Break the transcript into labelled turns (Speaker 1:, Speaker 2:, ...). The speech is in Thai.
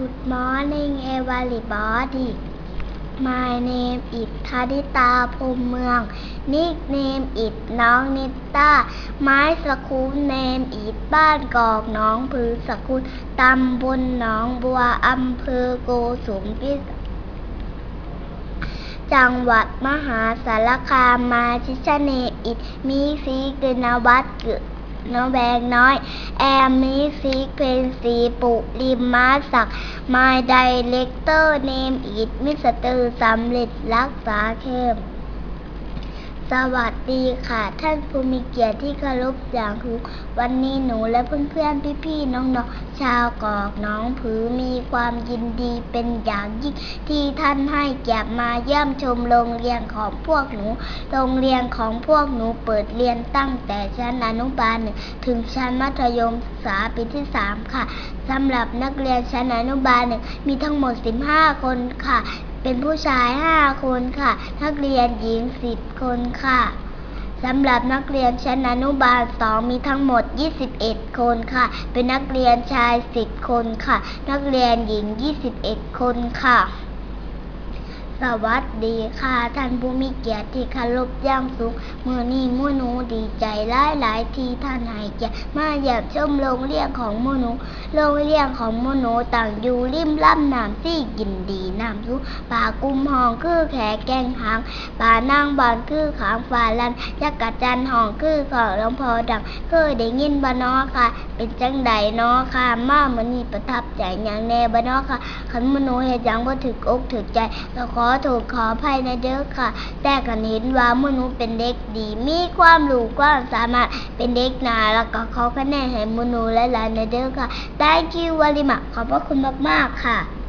Speaker 1: Good morning everybody My name is ธนิตาพรหมเมือง Nickname is น้องนิต้า My school name is บ้านกอกหนองผือสกุลตำบลหนองบัวอำเภอโกสุมพิสัยจังหวัดมหาสารคามมาชิชเนอิดมีซีกนวัดเกิด น้องแบงน้อยแอมมีซีเพนสีปุริมมาศักมายไดเลกเตอร์เนมอิดมิสเตอร์สำเร็จรักษาเข้ม สวัสดีค่ะ ท่านผู้มีเกียรติที่เคารพอย่างทุกวันนี้หนูและเพื่อนๆ พี่ๆ น้องๆ ชาวกอกน้องผือมีความยินดีเป็นอย่างยิ่งที่ท่านให้เกียรติมาเยี่ยมชมโรงเรียนของพวกหนู โรงเรียนของพวกหนูเปิดเรียนตั้งแต่ชั้นอนุบาลหนึ่งถึงชั้นมัธยมศึกษาปีที่สามค่ะสำหรับนักเรียนชั้นอนุบาลหนึ่งมีทั้งหมด 15 คนค่ะ เป็นผู้ชาย 5 คนค่ะ นักเรียนหญิง 10 คนค่ะสำหรับนักเรียนชั้นอนุบาล 2 มีทั้งหมด 21 คนค่ะ เป็นนักเรียนชาย 10 คนค่ะ นักเรียนหญิง 21 คนค่ะ สวัสดีค่ะท่านผู้มีเกียรติที่เคารพย่างสูงมือนี้มู่หนูดีใจหลายหลายที่ท่านให้เกียรติมาเยี่ยมชมโรงเรียนของมู่หนูโรงเรียนของมู่หนูต่างอยู่ริมลำน้ำที่ยินดีน้ำสูป่ากุมหองคือแขแกงหางป่านางบอนคือขางฟ้าลันยักกะจันหองคือของหลวงพ่อดังเคยได้ยินบ่น้อค่ะ เป็นจังใดน้อค่ะ มามื้อนี้ประทับใจอย่างแน่บ่น้อค่ะคันมู่หนูเฮ็ดหยังบ่ถึกอกถึกใจก็ขอโทษขออภัยในเด้อค่ะ แต่กันเห็นว่ามนุษย์เป็นเด็กดี มีความรู้ความสามารถเป็นเด็กนาแล้วก็ขอคะแนนให้มนุษย์หลายๆในเด้อค่ะ ได้คิววาริมาขอบพระคุณมากๆค่ะ